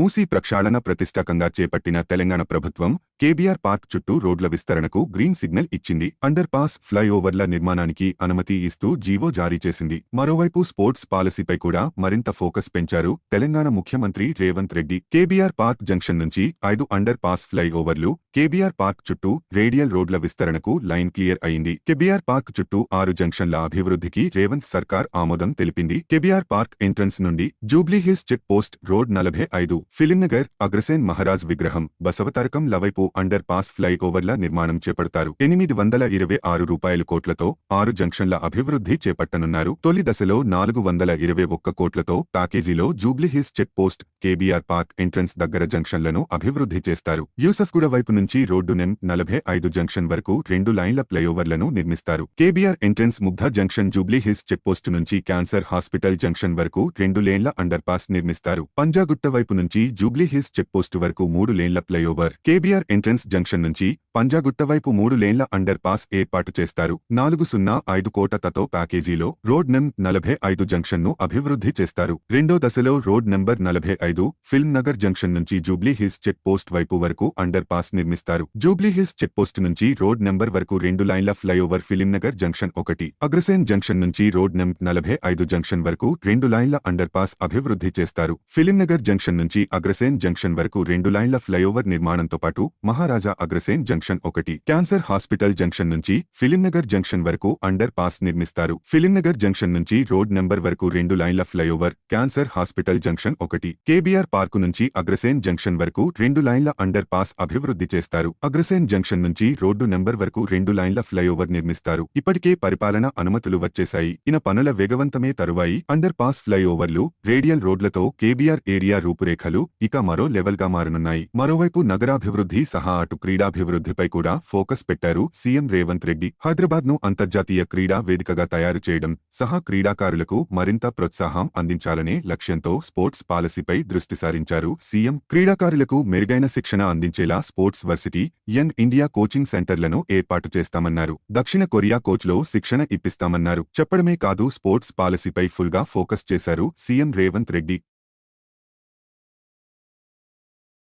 మూసీ ప్రక్షాళన ప్రతిష్టాకంగా చేపట్టిన తెలంగాణ ప్రభుత్వం కేబీఆర్ పార్క్ చుట్టూ రోడ్ల విస్తరణకు గ్రీన్ సిగ్నల్ ఇచ్చింది. అండర్ పాస్ ఫ్లైఓవర్ల నిర్మాణానికి అనుమతి ఇస్తూ జీవో జారీ చేసింది. మరోవైపు స్పోర్ట్స్ పాలసీపై కూడా మరింత ఫోకస్ పెంచారు తెలంగాణ ముఖ్యమంత్రి Revanth Reddy. KBR park junction నుంచి ఐదు అండర్ పాస్ ఫ్లైఓవర్లు కేబీఆర్ పార్క్ చుట్టూ రేడియల్ రోడ్ల విస్తరణకు లైన్ క్లియర్ అయింది. కేబీఆర్ పార్క్ చుట్టూ ఆరు జంక్షన్ల అభివృద్ధికి రేవంత్ సర్కార్ ఆమోదం తెలిపింది. కేబీఆర్ పార్క్ ఎంట్రన్స్ నుండి జూబ్లీహిల్స్ చెక్ పోస్ట్ రోడ్ నలభై ఐదు ఫిలింనగర్ అగ్రసేన్ మహారాజ్ విగ్రహం బసవతరకం లవైపు అండర్ పాస్ ఫ్లైఓవర్ల నిర్మాణం చేపడతారు. ఎనిమిది వందల ఇరవై ఆరు రూపాయల కోట్లతో ఆరు జంక్షన్ల అభివృద్ధి చేపట్టనున్నారు. తొలి దశలో నాలుగు వందల ఇరవై ఒక్క కోట్లతో ప్యాకేజీలో Jubilee Hills check post KBR park entrance దగ్గర జంక్షన్లను అభివృద్ధి చేస్తారు. యూసఫ్గూడ వైపు నుంచి రోడ్డు నెం నలభై ఐదు జంక్షన్ వరకు రెండు లైన్ల ఫ్లైఓవర్లను నిర్మిస్తారు. KBR entrance Mugdha junction Jubilee Hills నుంచి క్యాన్సర్ హాస్పిటల్ జంక్షన్ వరకు రెండు లేన్ల అండర్ పాస్ నిర్మిస్తారు. పంజాగుట్ట వైపు నుంచి జూబ్లీ హిల్స్ వరకు మూడు లేన్ల ఫ్లైఓవర్. కేబీఆర్ ఎంట్రన్స్ జంక్షన్ నుంచి పంజాగుట్ట వైపు మూడు లేన్ల అండర్ పాస్ ఏర్పాటు చేస్తారు. నాలుగు సున్నా ఐదు కోటతతో ప్యాకేజీలో రోడ్ నెం నలభై ఐదు జంక్షన్ను అభివృద్ధి చేస్తారు. రెండో దశలో రోడ్ నెంబర్ నలభై ఐదు ఫిల్మ్ నగర్ జంక్షన్ నుంచి జూబ్లీ హిల్స్ చెక్ పోస్ట్ వైపు వరకు అండర్ పాస్ నిర్మిస్తారు. జూబ్లీ హిల్స్ చెక్ పోస్ట్ నుంచి రోడ్ నెంబర్ వరకు రెండు లైన్ల ఫ్లైఓవర్ ఫిలిం నగర్ జంక్షన్ ఒకటి అగ్రసేన్ జంక్షన్ నుంచి రోడ్ నెం నలభై ఐదు జంక్షన్ వరకు రెండు లైన్ల అండర్ పాస్ అభివృద్ధి చేస్తారు. ఫిలిం నగర్ జంక్షన్ నుంచి అగ్రసేన్ జంక్షన్ వరకు రెండు లైన్ల ఫ్లైఓవర్ నిర్మాణంతో పాటు మహారాజా అగ్రసేన్ జంక్షన్ ఒకటి. క్యాన్సర్ హాస్పిటల్ జంక్షన్ నుంచి ఫిలింనగర్ జంక్షన్ వరకు అండర్ పాస్ నిర్మిస్తారు. ఫిలింనగర్ జంక్షన్ నుంచి రోడ్ నెంబర్ వరకు రెండు లైన్ల ఫ్లైఓవర్ క్యాన్సర్ హాస్పిటల్ జంక్షన్ ఒకటి. కేబీఆర్ పార్కు నుంచి అగ్రసేన్ జంక్షన్ వరకు రెండు లైన్ల అండర్ పాస్ అభివృద్ధి చేస్తారు. అగ్రసేన్ జంక్షన్ నుంచి రోడ్డు నెంబర్ వరకు రెండు లైన్ల ఫ్లైఓవర్ నిర్మిస్తారు. ఇప్పటికే పరిపాలన అనుమతులు వచ్చేశాయి. ఇన పనుల వేగవంతమే తరువాయి. అండర్ పాస్ ఫ్లైఓవర్లు రేడియల్ రోడ్లతో కేబీఆర్ ఏరియా రూపురేఖలు ఇక మరో లెవెల్గా మారనున్నాయి. మరోవైపు నగరాభివృద్ధి సహా అటు అభివృద్ధిపై కూడా ఫోకస్ పెట్టారు సీఎం రేవంత్ రెడ్డి. హైదరాబాద్ను అంతర్జాతీయ క్రీడా వేదికగా తయారు చేయడం సహా క్రీడాకారులకు మరింత ప్రోత్సాహం అందించాలనే లక్ష్యంతో స్పోర్ట్స్ పాలసీపై దృష్టి సారించారు సీఎం. క్రీడాకారులకు మెరుగైన శిక్షణ అందించేలా sports varsity young India coaching సెంటర్లను ఏర్పాటు చేస్తామన్నారు. దక్షిణ కొరియా కోచ్లో శిక్షణ ఇప్పిస్తామన్నారు. చెప్పడమే కాదు స్పోర్ట్స్ పాలసీపై ఫుల్గా ఫోకస్ చేశారు సీఎం రేవంత్ రెడ్డి.